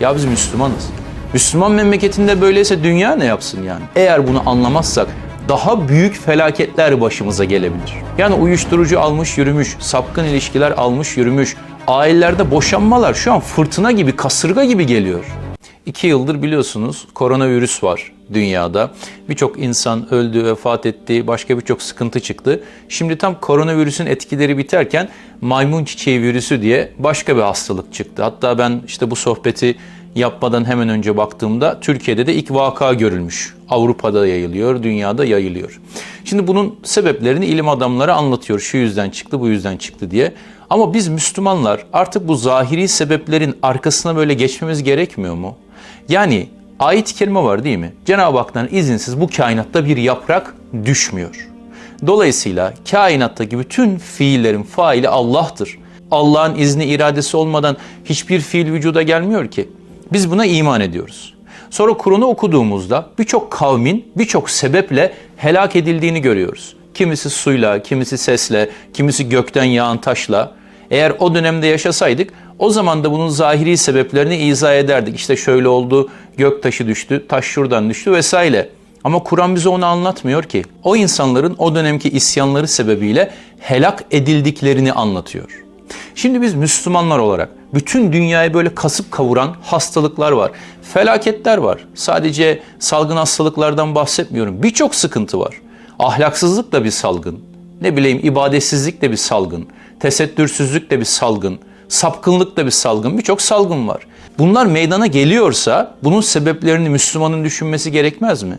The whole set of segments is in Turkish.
Ya biz Müslümanız. Müslüman memleketinde böyleyse dünya ne yapsın yani? Eğer bunu anlamazsak daha büyük felaketler başımıza gelebilir. Yani uyuşturucu almış yürümüş, sapkın ilişkiler almış yürümüş, ailelerde boşanmalar şu an fırtına gibi, kasırga gibi geliyor. İki yıldır biliyorsunuz koronavirüs var dünyada. Birçok insan öldü, vefat etti, başka birçok sıkıntı çıktı. Şimdi tam koronavirüsün etkileri biterken maymun çiçeği virüsü diye başka bir hastalık çıktı. Hatta ben işte bu sohbeti yapmadan hemen önce baktığımda Türkiye'de de ilk vaka görülmüş. Avrupa'da yayılıyor, dünyada yayılıyor. Şimdi bunun sebeplerini ilim adamları anlatıyor. Şu yüzden çıktı, bu yüzden çıktı diye. Ama biz Müslümanlar artık bu zahiri sebeplerin arkasına böyle geçmemiz gerekmiyor mu? Yani ayet-i kerime var değil mi? Cenab-ı Hak'tan izinsiz bu kainatta bir yaprak düşmüyor. Dolayısıyla kainattaki bütün fiillerin faili Allah'tır. Allah'ın izni iradesi olmadan hiçbir fiil vücuda gelmiyor ki. Biz buna iman ediyoruz. Sonra Kur'an'ı okuduğumuzda birçok kavmin birçok sebeple helak edildiğini görüyoruz. Kimisi suyla, kimisi sesle, kimisi gökten yağan taşla. Eğer o dönemde yaşasaydık o zaman da bunun zahiri sebeplerini izah ederdik. İşte şöyle oldu, gök taşı düştü, taş şuradan düştü vesaire. Ama Kur'an bize onu anlatmıyor ki. O insanların o dönemki isyanları sebebiyle helak edildiklerini anlatıyor. Şimdi biz Müslümanlar olarak bütün dünyayı böyle kasıp kavuran hastalıklar var. Felaketler var. Sadece salgın hastalıklardan bahsetmiyorum. Birçok sıkıntı var. Ahlaksızlık da bir salgın. Ne bileyim ibadetsizlik de bir salgın. Tesettürsüzlük de bir salgın. Sapkınlık da bir salgın. Birçok salgın var. Bunlar meydana geliyorsa bunun sebeplerini Müslümanın düşünmesi gerekmez mi?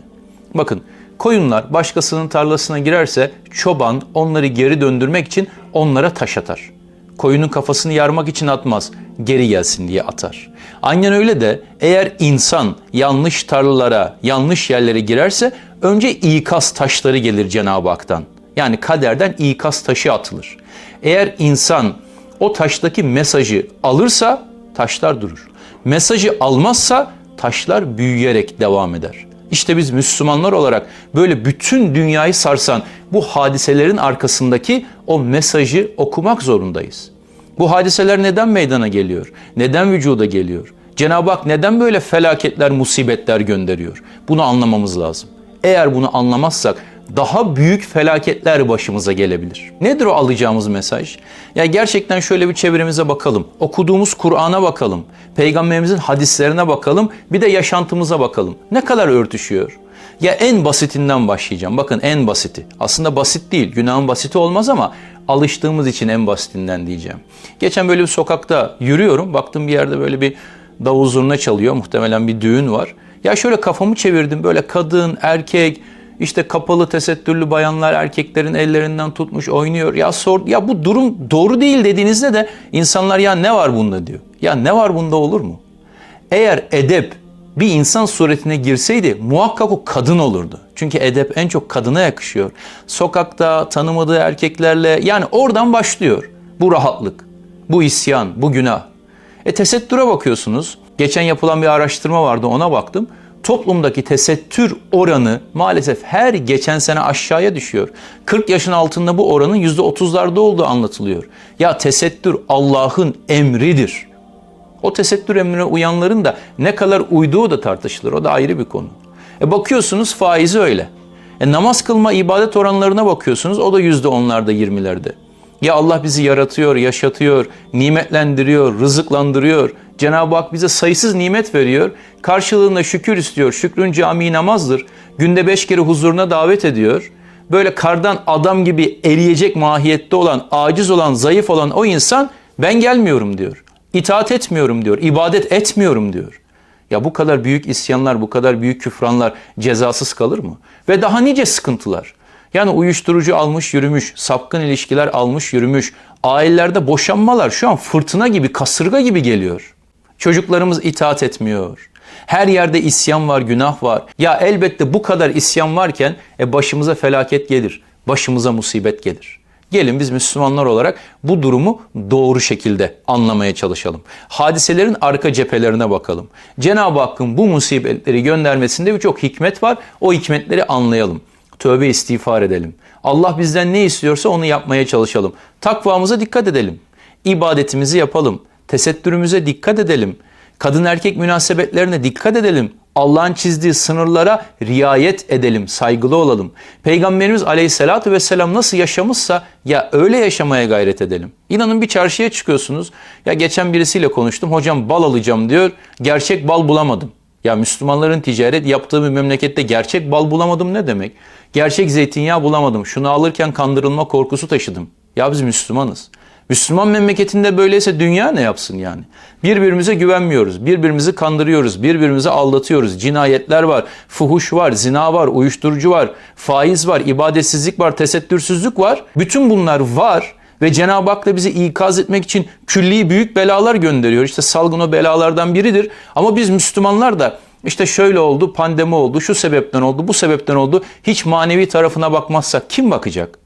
Bakın koyunlar başkasının tarlasına girerse çoban onları geri döndürmek için onlara taş atar. Koyunun kafasını yarmak için atmaz, geri gelsin diye atar. Aynen öyle de eğer insan yanlış tarlalara, yanlış yerlere girerse önce ikaz taşları gelir Cenab-ı Hak'tan. Yani kaderden ikaz taşı atılır. Eğer insan o taştaki mesajı alırsa taşlar durur. Mesajı almazsa taşlar büyüyerek devam eder. İşte biz Müslümanlar olarak böyle bütün dünyayı sarsan bu hadiselerin arkasındaki o mesajı okumak zorundayız. Bu hadiseler neden meydana geliyor? Neden vücuda geliyor? Cenab-ı Hak neden böyle felaketler, musibetler gönderiyor? Bunu anlamamız lazım. Eğer bunu anlamazsak daha büyük felaketler başımıza gelebilir. Nedir o alacağımız mesaj? Ya gerçekten şöyle bir çevremize bakalım. Okuduğumuz Kur'an'a bakalım. Peygamberimizin hadislerine bakalım. Bir de yaşantımıza bakalım. Ne kadar örtüşüyor? Ya en basitinden başlayacağım. Bakın en basiti. Aslında basit değil. Günahın basiti olmaz ama alıştığımız için en basitinden diyeceğim. Geçen böyle bir sokakta yürüyorum. Baktım bir yerde böyle bir davul zurna çalıyor. Muhtemelen bir düğün var. Ya şöyle kafamı çevirdim. Böyle kadın, erkek, işte kapalı tesettürlü bayanlar erkeklerin ellerinden tutmuş oynuyor. Ya sor ya bu durum doğru değil dediğinizde de insanlar ya ne var bunda diyor. Ya ne var bunda olur mu? Eğer edep bir insan suretine girseydi muhakkak o kadın olurdu. Çünkü edep en çok kadına yakışıyor. Sokakta tanımadığı erkeklerle yani oradan başlıyor bu rahatlık, bu isyan, bu günah. E tesettüre bakıyorsunuz. Geçen yapılan bir araştırma vardı ona baktım toplumdaki tesettür oranı maalesef her geçen sene aşağıya düşüyor. 40 yaşın altında bu oranın %30'larda olduğu anlatılıyor. Ya tesettür Allah'ın emridir. O tesettür emrine uyanların da ne kadar uyduğu da tartışılır. O da ayrı bir konu. E bakıyorsunuz faizi öyle. E namaz kılma ibadet oranlarına bakıyorsunuz. O da %10'larda 20'lerde. Ya Allah bizi yaratıyor, yaşatıyor, nimetlendiriyor, rızıklandırıyor. Cenab-ı Hak bize sayısız nimet veriyor. Karşılığında şükür istiyor. Şükrün cami namazdır. Günde beş kere huzuruna davet ediyor. Böyle kardan adam gibi eriyecek mahiyette olan, aciz olan, zayıf olan o insan ben gelmiyorum diyor. İtaat etmiyorum diyor. ibadet etmiyorum diyor. Ya bu kadar büyük isyanlar, bu kadar büyük küfranlar cezasız kalır mı? Ve daha nice sıkıntılar. Yani uyuşturucu almış yürümüş, sapkın ilişkiler almış yürümüş, ailelerde boşanmalar şu an fırtına gibi, kasırga gibi geliyor. Çocuklarımız itaat etmiyor. Her yerde isyan var, günah var. Ya elbette bu kadar isyan varken e başımıza felaket gelir, başımıza musibet gelir. Gelin biz Müslümanlar olarak bu durumu doğru şekilde anlamaya çalışalım. Hadiselerin arka cephelerine bakalım. Cenab-ı Hakk'ın bu musibetleri göndermesinde birçok hikmet var. O hikmetleri anlayalım tövbe istiğfar edelim. Allah bizden ne istiyorsa onu yapmaya çalışalım. Takvamıza dikkat edelim. İbadetimizi yapalım. Tesettürümüze dikkat edelim. Kadın erkek münasebetlerine dikkat edelim. Allah'ın çizdiği sınırlara riayet edelim, saygılı olalım. Peygamberimiz aleyhissalatü vesselam nasıl yaşamışsa ya öyle yaşamaya gayret edelim. İnanın bir çarşıya çıkıyorsunuz. Ya geçen birisiyle konuştum. Hocam bal alacağım diyor. Gerçek bal bulamadım. Ya Müslümanların ticaret yaptığı bir memlekette gerçek bal bulamadım ne demek? Gerçek zeytinyağı bulamadım. Şunu alırken kandırılma korkusu taşıdım. Ya biz Müslümanız. Müslüman memleketinde böyleyse dünya ne yapsın yani? Birbirimize güvenmiyoruz, birbirimizi kandırıyoruz, birbirimizi aldatıyoruz. Cinayetler var, fuhuş var, zina var, uyuşturucu var, faiz var, ibadetsizlik var, tesettürsüzlük var. Bütün bunlar var ve Cenab-ı Hak da bizi ikaz etmek için külli büyük belalar gönderiyor. İşte salgın o belalardan biridir. Ama biz Müslümanlar da işte şöyle oldu, pandemi oldu, şu sebepten oldu, bu sebepten oldu. Hiç manevi tarafına bakmazsak kim bakacak?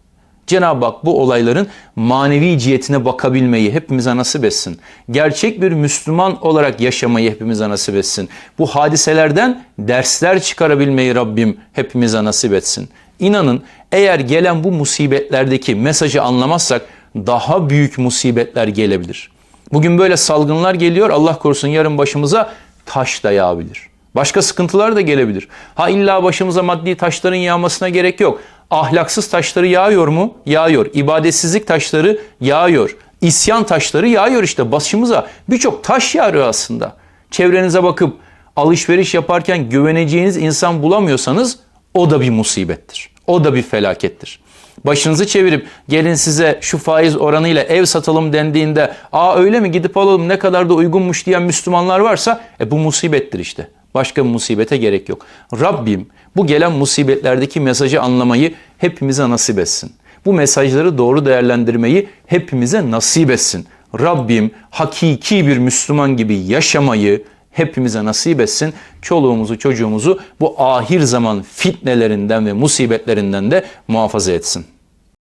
Cenab-ı Hak bu olayların manevi cihetine bakabilmeyi hepimize nasip etsin. Gerçek bir Müslüman olarak yaşamayı hepimize nasip etsin. Bu hadiselerden dersler çıkarabilmeyi Rabbim hepimize nasip etsin. İnanın eğer gelen bu musibetlerdeki mesajı anlamazsak daha büyük musibetler gelebilir. Bugün böyle salgınlar geliyor Allah korusun yarın başımıza taş da yağabilir. Başka sıkıntılar da gelebilir. Ha illa başımıza maddi taşların yağmasına gerek yok. Ahlaksız taşları yağıyor mu? Yağıyor. İbadetsizlik taşları yağıyor. İsyan taşları yağıyor işte başımıza. Birçok taş yağıyor aslında. Çevrenize bakıp alışveriş yaparken güveneceğiniz insan bulamıyorsanız o da bir musibettir. O da bir felakettir. Başınızı çevirip gelin size şu faiz oranıyla ev satalım dendiğinde aa öyle mi gidip alalım ne kadar da uygunmuş diyen Müslümanlar varsa e bu musibettir işte. Başka bir musibete gerek yok. Rabbim bu gelen musibetlerdeki mesajı anlamayı hepimize nasip etsin. Bu mesajları doğru değerlendirmeyi hepimize nasip etsin. Rabbim hakiki bir Müslüman gibi yaşamayı hepimize nasip etsin. Çoluğumuzu çocuğumuzu bu ahir zaman fitnelerinden ve musibetlerinden de muhafaza etsin.